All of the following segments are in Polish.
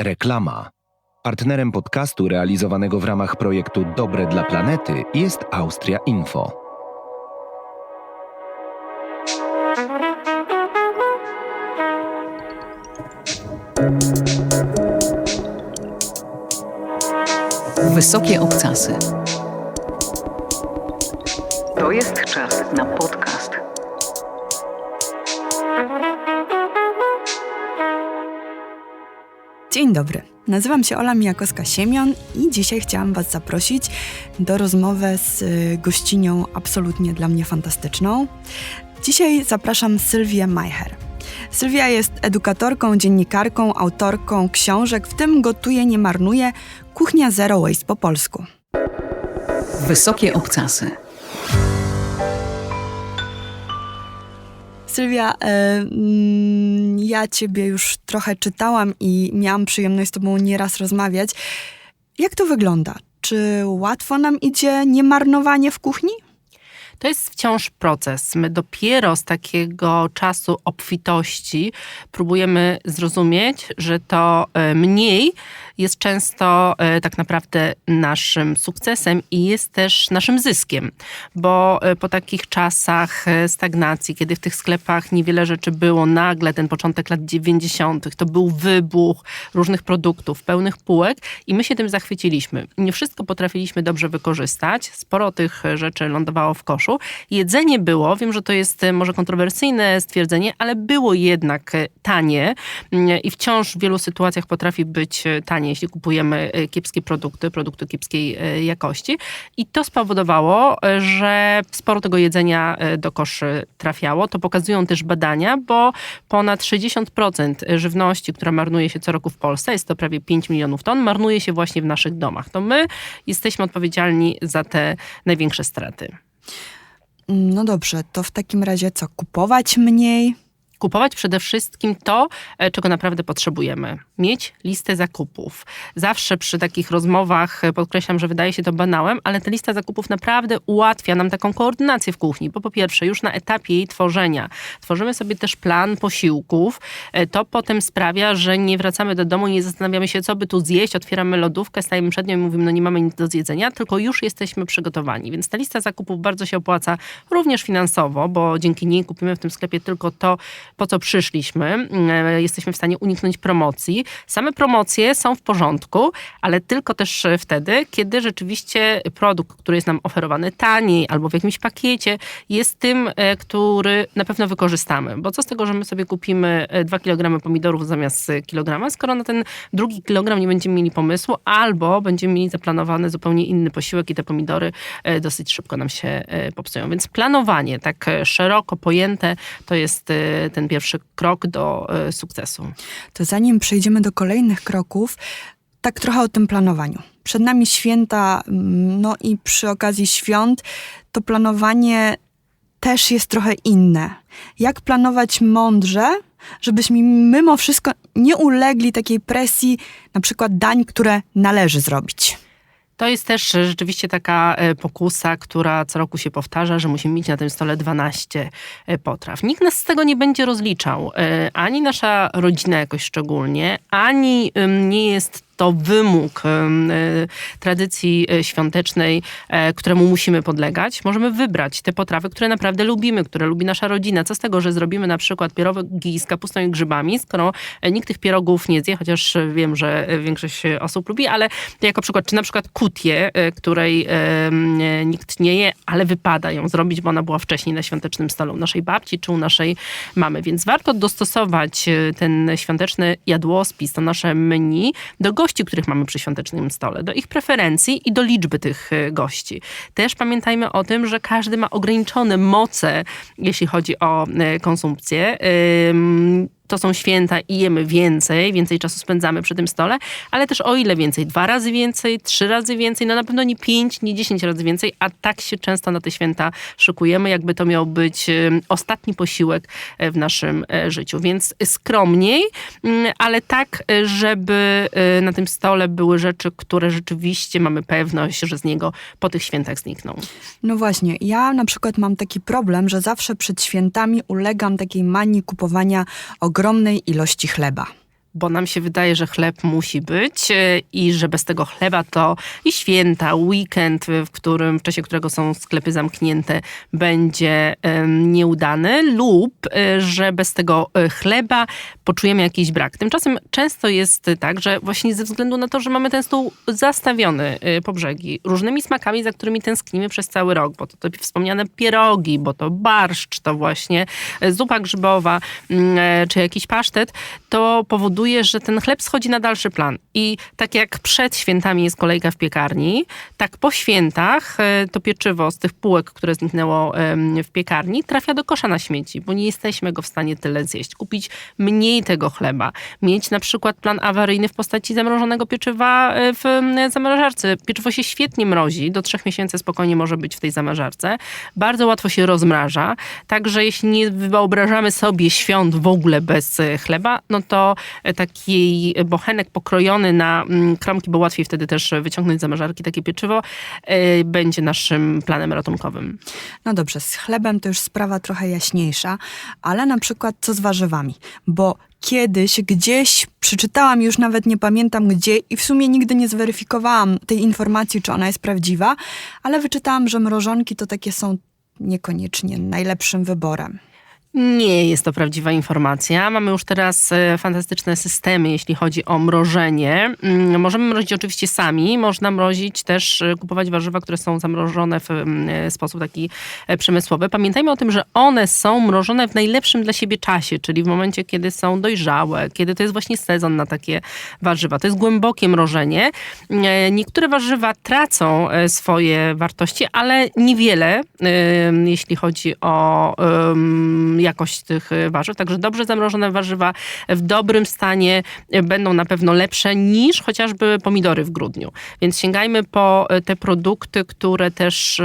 Reklama. Partnerem podcastu realizowanego w ramach projektu Dobre dla Planety jest Austria Info. Wysokie obcasy. To jest czas na podcast. Dzień dobry. Nazywam się Ola Mijakowska-Siemion i dzisiaj chciałam Was zaprosić do rozmowy z y, gościnią absolutnie dla mnie fantastyczną. Dzisiaj zapraszam Sylwię Majcher. Sylwia jest edukatorką, dziennikarką, autorką książek, w tym Gotuje, nie marnuje, Kuchnia Zero Waste po polsku. Wysokie obcasy. Sylwia, ja Ciebie już trochę czytałam i miałam przyjemność z Tobą nieraz rozmawiać. Jak to wygląda? Czy łatwo nam idzie niemarnowanie w kuchni? To jest wciąż proces. My dopiero z takiego czasu obfitości próbujemy zrozumieć, że to e, mniej jest często e, tak naprawdę naszym sukcesem i jest też naszym zyskiem, bo e, po takich czasach stagnacji, kiedy w tych sklepach niewiele rzeczy było, nagle ten początek lat 90., to był wybuch różnych produktów, pełnych półek i my się tym zachwyciliśmy. Nie wszystko potrafiliśmy dobrze wykorzystać, sporo tych rzeczy lądowało w koszu, Jedzenie było, wiem, że to jest e, może kontrowersyjne stwierdzenie, ale było jednak e, tanie mm, i wciąż w wielu sytuacjach potrafi być e, jeśli kupujemy kiepskie produkty, produkty kiepskiej jakości. I to spowodowało, że sporo tego jedzenia do koszy trafiało. To pokazują też badania, bo ponad 60% żywności, która marnuje się co roku w Polsce, jest to prawie 5 milionów ton, marnuje się właśnie w naszych domach. To my jesteśmy odpowiedzialni za te największe straty. No dobrze, to w takim razie co? Kupować mniej? Kupować przede wszystkim to, e, czego naprawdę potrzebujemy. Mieć listę zakupów. Zawsze przy takich rozmowach e, podkreślam, że wydaje się to banałem, ale ta lista zakupów naprawdę ułatwia nam taką koordynację w kuchni, bo po pierwsze już na etapie jej tworzenia tworzymy sobie też plan posiłków. E, to potem sprawia, że nie wracamy do domu, nie zastanawiamy się, co by tu zjeść, otwieramy lodówkę, stajemy przed nią i mówimy, no nie mamy nic do zjedzenia, tylko już jesteśmy przygotowani. Więc ta lista zakupów bardzo się opłaca również finansowo, bo dzięki niej kupimy w tym sklepie tylko to, po co przyszliśmy. E, jesteśmy w stanie uniknąć promocji. Same promocje są w porządku, ale tylko też wtedy, kiedy rzeczywiście produkt, który jest nam oferowany taniej albo w jakimś pakiecie, jest tym, e, który na pewno wykorzystamy. Bo co z tego, że my sobie kupimy 2 e, kg pomidorów zamiast kilograma, skoro na ten drugi kilogram nie będziemy mieli pomysłu, albo będziemy mieli zaplanowany zupełnie inny posiłek i te pomidory dosyć szybko nam się popsują. Więc planowanie tak szeroko pojęte to jest ten pierwszy krok do e, sukcesu. To zanim przejdziemy do kolejnych kroków, tak trochę o tym planowaniu. Przed nami święta, mm, no i przy okazji świąt to planowanie też jest trochę inne. Jak planować mądrze, żebyśmy mimo wszystko nie ulegli takiej presji, na przykład dań, które należy zrobić? To jest też rzeczywiście taka e, pokusa, która co roku się powtarza, że musimy mieć na tym stole 12 e, potraw. Nikt nas z tego nie będzie rozliczał. E, ani nasza rodzina jakoś szczególnie, ani nie jest to wymóg e, tradycji e, świątecznej, e, któremu musimy podlegać. Możemy wybrać te potrawy, które naprawdę lubimy, które lubi nasza rodzina. Co z tego, że zrobimy na przykład pierogi z kapustą i grzybami, skoro nikt tych pierogów nie zje, chociaż wiem, że większość osób lubi, ale jako przykład, czy na przykład kutię, której nikt nie je, ale wypada ją zrobić, bo ona była wcześniej na świątecznym stole u naszej babci czy u naszej mamy. Więc warto dostosować ten świąteczny jadłospis, to nasze menu do gości, gości, których mamy przy świątecznym stole, do ich preferencji i do liczby tych e, gości. Też pamiętajmy o tym, że każdy ma ograniczone moce, jeśli chodzi o e, konsumpcję to są święta i jemy więcej, więcej czasu spędzamy przy tym stole, ale też o ile więcej? Dwa razy więcej, trzy razy więcej, no na pewno nie pięć, nie dziesięć razy więcej, a tak się często na te święta szykujemy, jakby to miał być ostatni posiłek e, w naszym e, życiu. Więc skromniej, mm, ale tak, e, żeby na tym stole były rzeczy, które rzeczywiście mamy pewność, że z niego po tych świętach znikną. No właśnie, ja na przykład mam taki problem, że zawsze przed świętami ulegam takiej manii kupowania ogromnej ilości chleba. bo nam się wydaje, że chleb musi być e, i że bez tego chleba to i święta, weekend, w którym w czasie którego są sklepy zamknięte, będzie nieudany, lub e, że bez tego e, chleba poczujemy jakiś brak. Tymczasem często jest tak, że właśnie ze względu na to, że mamy ten stół zastawiony e, po brzegi różnymi smakami, za którymi tęsknimy przez cały rok, bo to te wspomniane pierogi, bo to barszcz, to właśnie e, zupa grzybowa, mm, e, czy jakiś pasztet, to powoduje, że ten chleb schodzi na dalszy plan. I tak jak przed świętami jest kolejka w piekarni, tak po świętach e, to pieczywo z tych półek, które zniknęło w piekarni, trafia do kosza na śmieci, bo nie jesteśmy go w stanie tyle zjeść. Kupić mniej tego chleba, mieć na przykład plan awaryjny w postaci zamrożonego pieczywa e, w em, zamrażarce. Pieczywo się świetnie mrozi, do trzech miesięcy spokojnie może być w tej zamrażarce. Bardzo łatwo się rozmraża, także jeśli nie wyobrażamy sobie świąt w ogóle bez e, chleba, no to e, taki bochenek pokrojony na mm, kromki, bo łatwiej wtedy też wyciągnąć z zamrażarki takie pieczywo, e, będzie naszym planem ratunkowym. No dobrze, z chlebem to już sprawa trochę jaśniejsza, ale na przykład co z warzywami? Bo kiedyś gdzieś przeczytałam, już nawet nie pamiętam gdzie i w sumie nigdy nie zweryfikowałam tej informacji, czy ona jest prawdziwa, ale wyczytałam, że mrożonki to takie są niekoniecznie najlepszym wyborem. Nie jest to prawdziwa informacja. Mamy już teraz e, fantastyczne systemy, jeśli chodzi o mrożenie. Mm, Możemy mrozić oczywiście sami, można mrozić też, e, kupować warzywa, które są zamrożone w mm, e, sposób taki przemysłowy. Pamiętajmy o tym, że one są mrożone w najlepszym dla siebie czasie, czyli w momencie, kiedy są dojrzałe, kiedy to jest właśnie sezon na takie warzywa. To jest głębokie mrożenie. E, Niektóre warzywa tracą swoje wartości, ale niewiele, jeśli chodzi o jakość tych e, warzyw. Także dobrze zamrożone warzywa w dobrym stanie e, będą na pewno lepsze niż chociażby pomidory w grudniu. Więc sięgajmy po e, te produkty, które też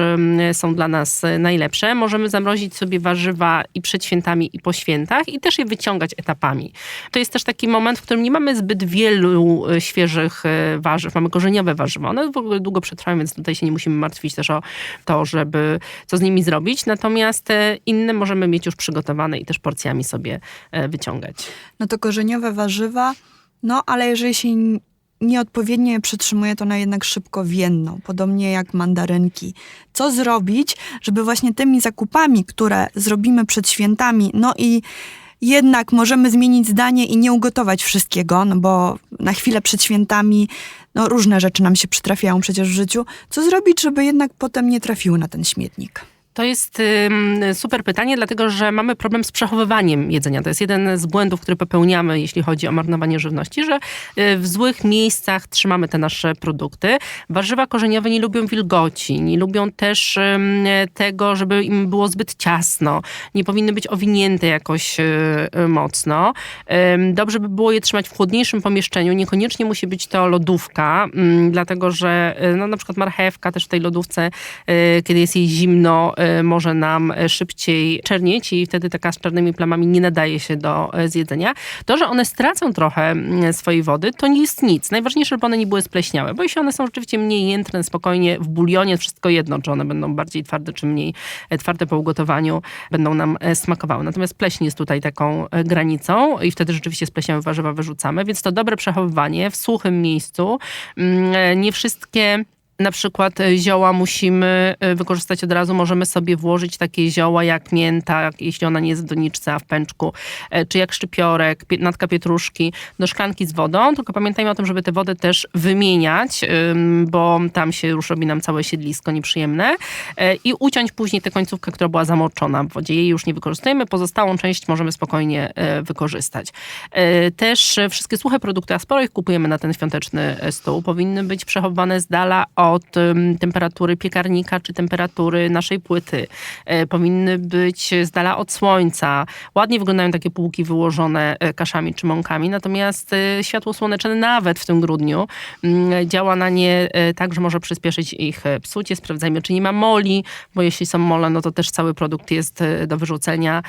są dla nas najlepsze. Możemy zamrozić sobie warzywa i przed świętami, i po świętach i też je wyciągać etapami. To jest też taki moment, w którym nie mamy zbyt wielu świeżych warzyw. Mamy korzeniowe warzywa. One w ogóle długo przetrwają, więc tutaj się nie musimy martwić też o to, żeby co z nimi zrobić. Natomiast inne możemy mieć już przygotowane i też porcjami sobie e, wyciągać. No to korzeniowe warzywa, no ale jeżeli się nieodpowiednio je przytrzymuje, to one jednak szybko więdną, podobnie jak mandarynki. Co zrobić, żeby właśnie tymi zakupami, które zrobimy przed świętami, no i jednak możemy zmienić zdanie i nie ugotować wszystkiego, no bo na chwilę przed świętami no różne rzeczy nam się przytrafiają przecież w życiu. Co zrobić, żeby jednak potem nie trafiły na ten śmietnik? To jest super pytanie, dlatego że mamy problem z przechowywaniem jedzenia. To jest jeden z błędów, który popełniamy, jeśli chodzi o marnowanie żywności, że y, w złych miejscach trzymamy te nasze produkty. Warzywa korzeniowe nie lubią wilgoci, nie lubią też tego, żeby im było zbyt ciasno. Nie powinny być owinięte jakoś y, y, mocno. Dobrze by było je trzymać w chłodniejszym pomieszczeniu. Niekoniecznie musi być to lodówka, dlatego że no, na przykład marchewka też w tej lodówce, kiedy jest jej zimno, może nam y, szybciej czernieć i wtedy taka z czarnymi plamami nie nadaje się do y, zjedzenia. To, że one stracą trochę swojej wody, to nie jest nic. Najważniejsze, żeby one nie były spleśniałe, bo jeśli one są rzeczywiście mniej jędrne, spokojnie w bulionie, wszystko jedno, czy one będą bardziej twarde, czy mniej e, twarde po ugotowaniu, będą nam e, smakowały. Natomiast pleśń jest tutaj taką e, granicą i wtedy rzeczywiście spleśniałe warzywa wyrzucamy, więc to dobre przechowywanie w suchym miejscu. E, Nie wszystkie na przykład e, zioła musimy e, wykorzystać od razu. Możemy sobie włożyć takie zioła jak mięta, jeśli ona nie jest w doniczce, a w pęczku, e, czy jak szczypiorek, natka pietruszki do szklanki z wodą. Tylko pamiętajmy o tym, żeby tę wodę też wymieniać, ym, bo tam się już robi nam całe siedlisko nieprzyjemne i uciąć później tę końcówkę, która była zamoczona w wodzie. Jej już nie wykorzystujemy, pozostałą część możemy spokojnie wykorzystać. Też wszystkie suche produkty, a sporo ich kupujemy na ten świąteczny stół, powinny być przechowywane z dala od em, temperatury piekarnika czy temperatury naszej płyty. E, Powinny być z dala od słońca. Ładnie wyglądają takie półki wyłożone e, kaszami czy mąkami, natomiast e, światło słoneczne nawet w tym grudniu mm, działa na nie tak, że może przyspieszyć ich psucie. Sprawdzajmy, czy nie ma moli, bo jeśli są mole, no to też cały produkt jest do wyrzucenia.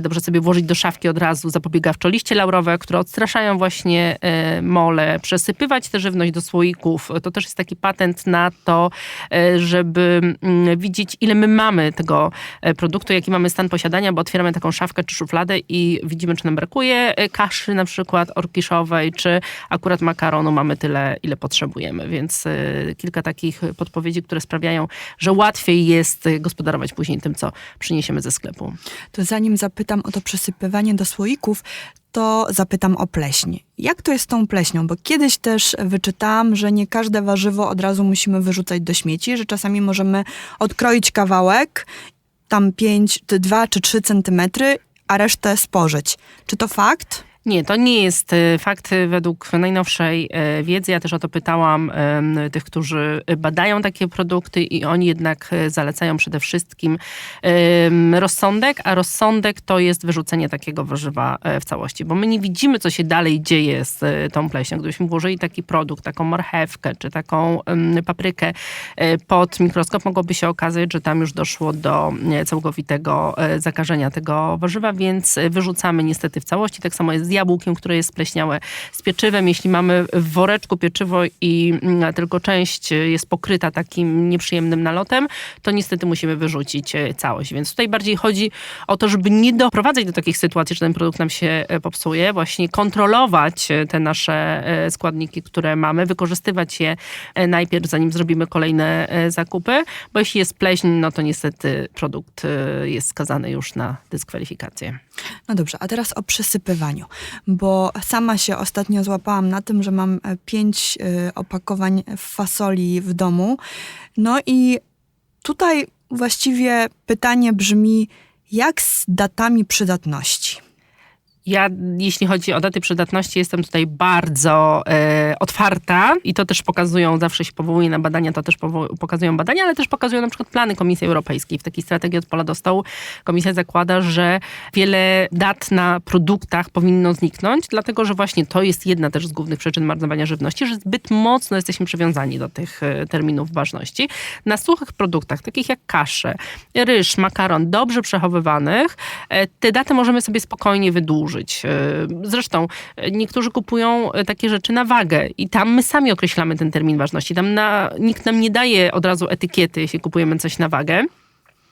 Dobrze sobie włożyć do szafki od razu zapobiegawczo liście laurowe, które odstraszają właśnie mole, przesypywać tę żywność do słoików. To też jest taki patent na to, e, żeby mm, widzieć, ile my mamy tego e, produktu, jaki mamy stan posiadania, bo otwieramy taką szafkę czy szufladę i widzimy, czy nam brakuje e, kaszy na przykład orkiszowej, czy akurat makaronu mamy tyle, ile potrzebujemy. Więc kilka takich podpowiedzi, które sprawiają, że łatwiej jest gospodarować później tym, co przyniesiemy ze sklepu. To zanim zapytam o to przesypywanie do słoików, to zapytam o pleśń. Jak to jest z tą pleśnią? Bo kiedyś też wyczytałam, że nie każde warzywo od razu musimy wyrzucać do śmieci, że czasami możemy odkroić kawałek, tam 5, 2 czy 3 centymetry, a resztę spożyć. Czy to fakt? Nie, to nie jest e, fakt e, według najnowszej e, wiedzy. Ja też o to pytałam tych, którzy badają takie produkty i oni jednak zalecają przede wszystkim rozsądek, a rozsądek to jest wyrzucenie takiego warzywa w całości, bo my nie widzimy, co się dalej dzieje z tą pleśnią. Gdybyśmy włożyli taki produkt, taką marchewkę czy taką paprykę pod mikroskop, mogłoby się okazać, że tam już doszło do całkowitego zakażenia tego warzywa, więc wyrzucamy niestety w całości. Tak samo jest z jabłkiem, które jest spleśniałe, z pieczywem. Jeśli mamy w woreczku pieczywo i mm, tylko część jest pokryta takim nieprzyjemnym nalotem, to niestety musimy wyrzucić e, całość. Więc tutaj bardziej chodzi o to, żeby nie doprowadzać do takich sytuacji, że ten produkt nam się e, popsuje, właśnie kontrolować e, te nasze e, składniki, które mamy, wykorzystywać je e, najpierw, zanim zrobimy kolejne e, zakupy, bo jeśli jest pleśń, no to niestety produkt e, jest skazany już na dyskwalifikację. No dobrze, a teraz o przesypywaniu, bo sama się ostatnio złapałam na tym, że mam e, pięć e, opakowań fasoli w domu. No i tutaj właściwie pytanie brzmi, jak z datami przydatności? Ja, jeśli chodzi o daty przydatności, jestem tutaj bardzo e, otwarta i to też pokazują, zawsze się powołuję na badania, to też pokazują badania, ale też pokazują na przykład plany Komisji Europejskiej. W takiej strategii od pola do stołu Komisja zakłada, że wiele dat na produktach powinno zniknąć, dlatego że właśnie to jest jedna też z głównych przyczyn marnowania żywności, że zbyt mocno jesteśmy przywiązani do tych e, terminów ważności. Na suchych produktach, takich jak kasze, ryż, makaron, dobrze przechowywanych, e, te daty możemy sobie spokojnie wydłużyć. E, Zresztą e, niektórzy kupują e, takie rzeczy na wagę i tam my sami określamy ten termin ważności. Tam na, nikt nam nie daje od razu etykiety, jeśli kupujemy coś na wagę.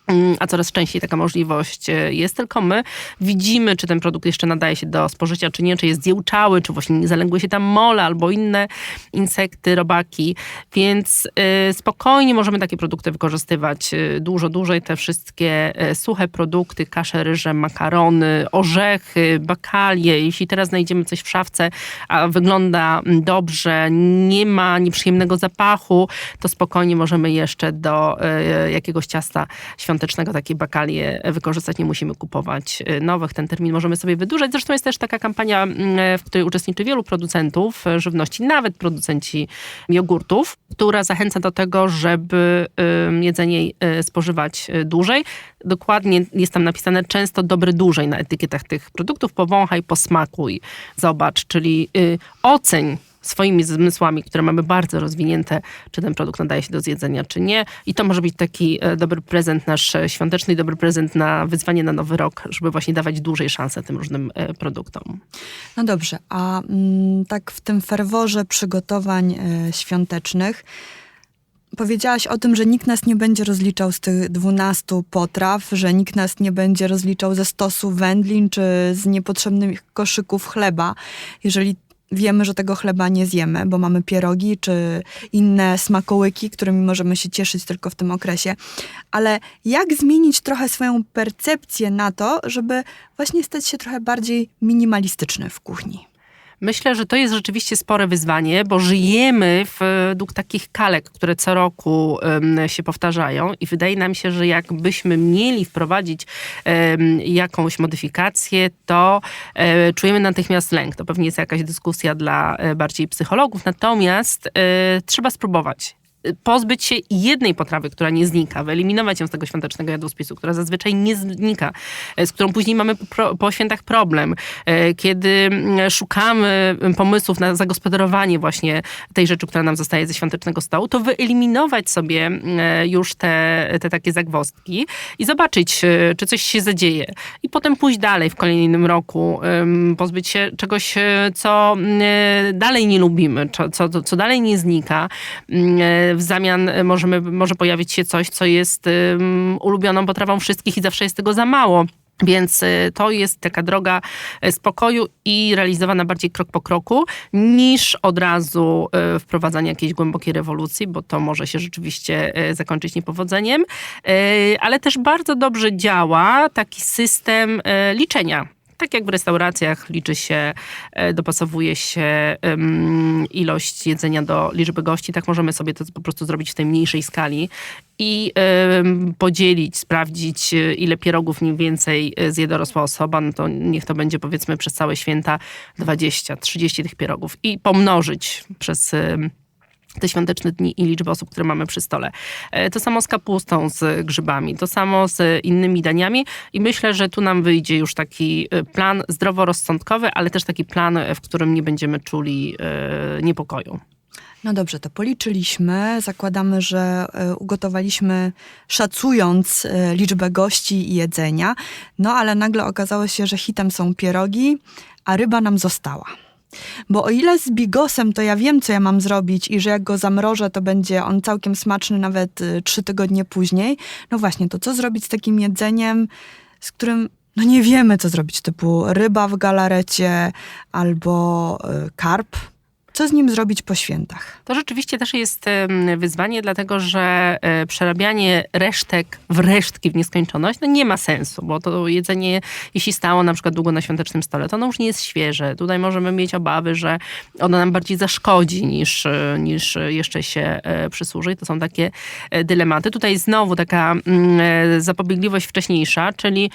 Mm, A coraz częściej taka możliwość e, jest, tylko my widzimy, czy ten produkt jeszcze nadaje się do spożycia, czy nie, czy jest zjełczały, czy właśnie nie zaległy się tam mole albo inne insekty, robaki. Więc y, spokojnie możemy takie produkty wykorzystywać y, dużo dłużej. Te wszystkie suche produkty, kasze, ryże, makarony, orzechy, bakalie. Jeśli teraz znajdziemy coś w szafce, a wygląda mm, dobrze, nie ma nieprzyjemnego zapachu, to spokojnie możemy jeszcze do jakiegoś ciasta świątecznego takie bakalie wykorzystać. Nie musimy kupować y, nowych. Ten termin możemy sobie wydłużać. Zresztą jest też taka kampania, mm, w której uczestniczy wielu producentów y, żywności, nawet producenci jogurtów, która zachęca do tego, żeby jedzenie y, spożywać dłużej. Dokładnie jest tam napisane często dobry dłużej na etykietach tych produktów. Powąchaj, posmakuj, zobacz, czyli y, oceń swoimi zmysłami, które mamy bardzo rozwinięte, czy ten produkt nadaje się do zjedzenia, czy nie. I to może być taki e, dobry prezent nasz e, świąteczny dobry prezent na wyzwanie na nowy rok, żeby właśnie dawać dłużej szansę tym różnym e, produktom. No dobrze, a mm, tak w tym ferworze przygotowań świątecznych powiedziałaś o tym, że nikt nas nie będzie rozliczał z tych 12 potraw, że nikt nas nie będzie rozliczał ze stosu wędlin czy z niepotrzebnych koszyków chleba, jeżeli wiemy, że tego chleba nie zjemy, bo mamy pierogi czy inne smakołyki, którymi możemy się cieszyć tylko w tym okresie. Ale jak zmienić trochę swoją percepcję na to, żeby właśnie stać się trochę bardziej minimalistyczny w kuchni? Myślę, że to jest rzeczywiście spore wyzwanie, bo żyjemy według takich kalek, które co roku się powtarzają i wydaje nam się, że jakbyśmy mieli wprowadzić jakąś modyfikację, to e, czujemy natychmiast lęk. To pewnie jest jakaś dyskusja dla e, bardziej psychologów, natomiast e, trzeba spróbować pozbyć się jednej potrawy, która nie znika, wyeliminować ją z tego świątecznego jadłospisu, która zazwyczaj nie znika, e, z którą później mamy po, świętach problem, e, kiedy mm, szukamy pomysłów na zagospodarowanie właśnie tej rzeczy, która nam zostaje ze świątecznego stołu, to wyeliminować sobie e, już te, te takie zagwozdki i zobaczyć, czy coś się zadzieje. I potem pójść dalej w kolejnym roku, pozbyć się czegoś, co mm, dalej nie lubimy, co, co, co dalej nie znika, mm, w zamian możemy, może pojawić się coś, co jest ulubioną potrawą wszystkich i zawsze jest tego za mało. Więc y, to jest taka droga y, spokoju i realizowana bardziej krok po kroku, niż od razu wprowadzanie jakiejś głębokiej rewolucji, bo to może się rzeczywiście zakończyć niepowodzeniem. Ale też bardzo dobrze działa taki system liczenia. Tak jak w restauracjach liczy się, e, dopasowuje się ilość jedzenia do liczby gości, tak możemy sobie to po prostu zrobić w tej mniejszej skali i podzielić, sprawdzić e, ile pierogów mniej więcej e, zje dorosła osoba, no to niech to będzie powiedzmy przez całe święta 20, 30 tych pierogów i pomnożyć przez te świąteczne dni i liczbę osób, które mamy przy stole. E, To samo z kapustą, z grzybami, to samo z innymi daniami i myślę, że tu nam wyjdzie już taki e, plan zdroworozsądkowy, ale też taki plan, e, w którym nie będziemy czuli niepokoju. No dobrze, to policzyliśmy. Zakładamy, że ugotowaliśmy szacując liczbę gości i jedzenia. No ale nagle okazało się, że hitem są pierogi, a ryba nam została. Bo o ile z bigosem to ja wiem, co ja mam zrobić i że jak go zamrożę, to będzie on całkiem smaczny nawet y, trzy tygodnie później. No właśnie, to co zrobić z takim jedzeniem, z którym no nie wiemy, co zrobić, typu ryba w galarecie albo y, karp. Co z nim zrobić po świętach? To rzeczywiście też jest wyzwanie, dlatego że e, przerabianie resztek w resztki w nieskończoność no nie ma sensu, bo to jedzenie, jeśli stało na przykład długo na świątecznym stole, to ono już nie jest świeże. Tutaj możemy mieć obawy, że ono nam bardziej zaszkodzi niż, e, niż jeszcze się e, przysłuży. To są takie dylematy. Tutaj znowu taka mm, zapobiegliwość wcześniejsza, czyli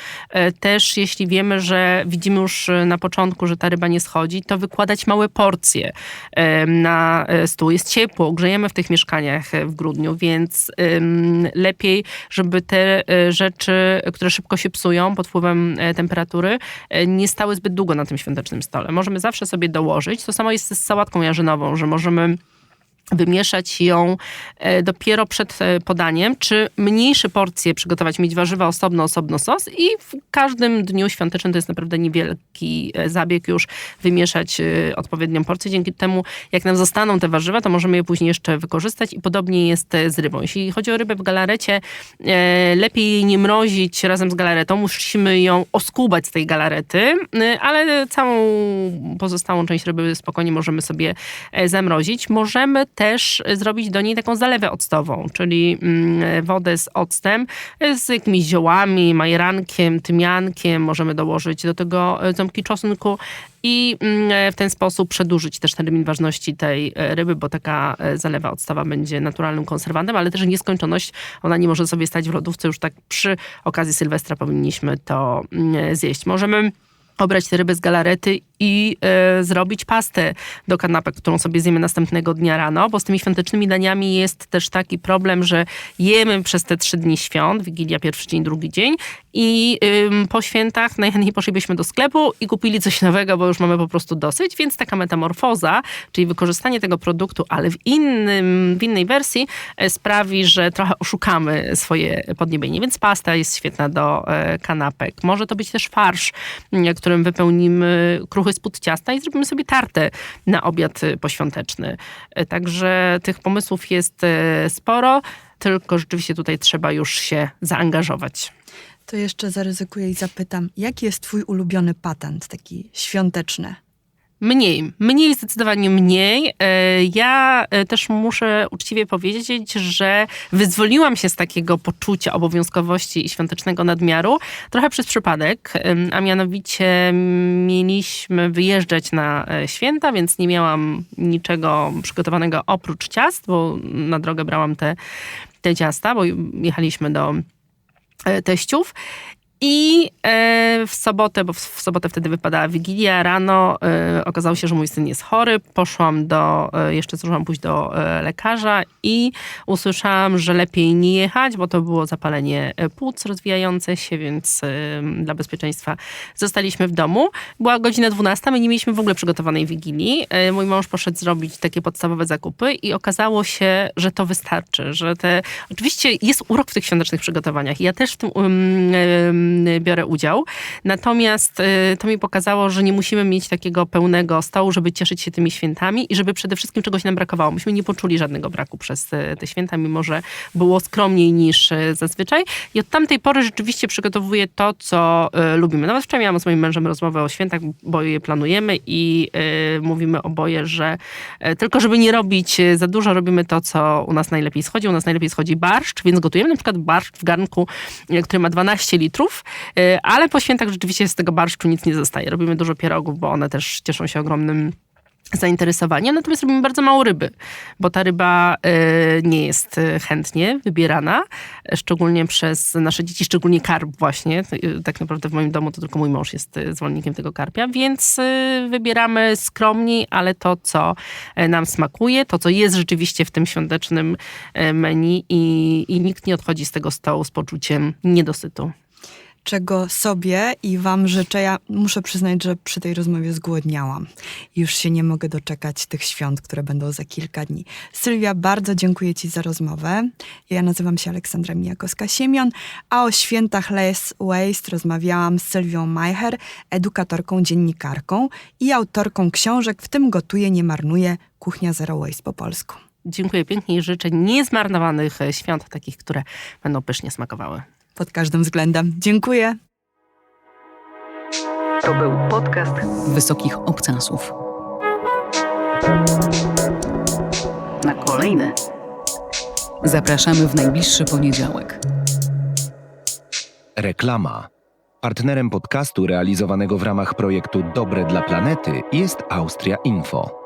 też jeśli wiemy, że widzimy już na początku, że ta ryba nie schodzi, to wykładać małe porcje na e, stół. Jest ciepło, grzejemy w tych mieszkaniach e, w grudniu, więc lepiej, żeby te e, rzeczy, które szybko się psują pod wpływem temperatury, nie stały zbyt długo na tym świątecznym stole. Możemy zawsze sobie dołożyć. To samo jest z sałatką jarzynową, że możemy wymieszać ją e, dopiero przed e, podaniem, czy mniejsze porcje przygotować, mieć warzywa osobno, osobno sos i w każdym dniu świątecznym to jest naprawdę niewielki e, zabieg już wymieszać odpowiednią porcję. Dzięki temu, jak nam zostaną te warzywa, to możemy je później jeszcze wykorzystać i podobnie jest z rybą. Jeśli chodzi o rybę w galarecie, lepiej jej nie mrozić razem z galaretą, musimy ją oskubać z tej galarety, ale całą pozostałą część ryby spokojnie możemy sobie zamrozić. Możemy też zrobić do niej taką zalewę octową, czyli mm, wodę z octem, z jakimiś ziołami, majerankiem, tymiankiem. Możemy dołożyć do tego e, ząbki czosnku i mm, w ten sposób przedłużyć też termin ważności tej e, ryby, bo taka e, zalewa octowa będzie naturalnym konserwantem, ale też nieskończoność. Ona nie może sobie stać w lodówce. Już tak przy okazji Sylwestra powinniśmy to mm, zjeść. Możemy obrać te ryby z galarety i e, zrobić pastę do kanapek, którą sobie zjemy następnego dnia rano, bo z tymi świątecznymi daniami jest też taki problem, że jemy przez te trzy dni świąt, Wigilia, pierwszy dzień, drugi dzień i ym, po świętach najchętniej poszlibyśmy do sklepu i kupili coś nowego, bo już mamy po prostu dosyć, więc taka metamorfoza, czyli wykorzystanie tego produktu, ale w, innym, w innej wersji e, sprawi, że trochę oszukamy swoje podniebienie, więc pasta jest świetna do e, kanapek. Może to być też farsz, którym wypełnimy kruchy spód ciasta i zrobimy sobie tartę na obiad e, poświąteczny. E, Także tych pomysłów jest e, sporo, tylko rzeczywiście tutaj trzeba już się zaangażować. To jeszcze zaryzykuję i zapytam, jaki jest twój ulubiony patent, taki świąteczny? Mniej, mniej, zdecydowanie mniej. E, Ja e, też muszę uczciwie powiedzieć, że wyzwoliłam się z takiego poczucia obowiązkowości i świątecznego nadmiaru trochę przez przypadek, a mianowicie mieliśmy wyjeżdżać na e, święta, więc nie miałam niczego przygotowanego oprócz ciast, bo na drogę brałam te, te ciasta, bo jechaliśmy do teściów. I e, w sobotę, bo w, sobotę wtedy wypadała Wigilia, rano e, okazało się, że mój syn jest chory. Poszłam do, e, jeszcze zdążyłam pójść do lekarza i usłyszałam, że lepiej nie jechać, bo to było zapalenie płuc rozwijające się, więc dla bezpieczeństwa zostaliśmy w domu. Była godzina 12, my nie mieliśmy w ogóle przygotowanej Wigilii. Mój mąż poszedł zrobić takie podstawowe zakupy i okazało się, że to wystarczy, że te... Oczywiście jest urok w tych świątecznych przygotowaniach ja też w tym um, em, biorę udział. Natomiast e, to mi pokazało, że nie musimy mieć takiego pełnego stołu, żeby cieszyć się tymi świętami i żeby przede wszystkim czegoś nam brakowało. Myśmy nie poczuli żadnego braku przez e, te święta, mimo że było skromniej niż zazwyczaj. I od tamtej pory rzeczywiście przygotowuję to, co lubimy. Nawet wczoraj miałam z moim mężem rozmowę o świętach, bo je planujemy i mówimy oboje, że tylko żeby nie robić za dużo, robimy to, co u nas najlepiej schodzi. U nas najlepiej schodzi barszcz, więc gotujemy na przykład barszcz w garnku, który ma 12 litrów, e, ale po świętach rzeczywiście z tego barszczu nic nie zostaje. Robimy dużo pierogów, bo one też cieszą się ogromnym zainteresowaniem, natomiast robimy bardzo mało ryby, bo ta ryba e, nie jest e, chętnie wybierana, e, szczególnie przez nasze dzieci, szczególnie karp właśnie. E, Tak naprawdę w moim domu to tylko mój mąż jest zwolennikiem tego karpia, więc e, wybieramy skromniej, ale to, co e, nam smakuje, to, co jest rzeczywiście w tym świątecznym e, menu i, i nikt nie odchodzi z tego stołu z poczuciem niedosytu. Czego sobie i Wam życzę. Ja muszę przyznać, że przy tej rozmowie zgłodniałam. Już się nie mogę doczekać tych świąt, które będą za kilka dni. Sylwia, bardzo dziękuję Ci za rozmowę. Ja nazywam się Aleksandra Mijakowska-Siemion, a o świętach Less Waste rozmawiałam z Sylwią Majcher, edukatorką, dziennikarką i autorką książek, w tym Gotuje, nie marnuje, Kuchnia Zero Waste po polsku. Dziękuję pięknie i życzę niezmarnowanych e, świąt, takich, które będą pysznie smakowały. Pod każdym względem. Dziękuję. To był podcast Wysokich Obcasów. Na kolejne. Zapraszamy w najbliższy poniedziałek. Reklama. Partnerem podcastu realizowanego w ramach projektu Dobre dla Planety jest Austria Info.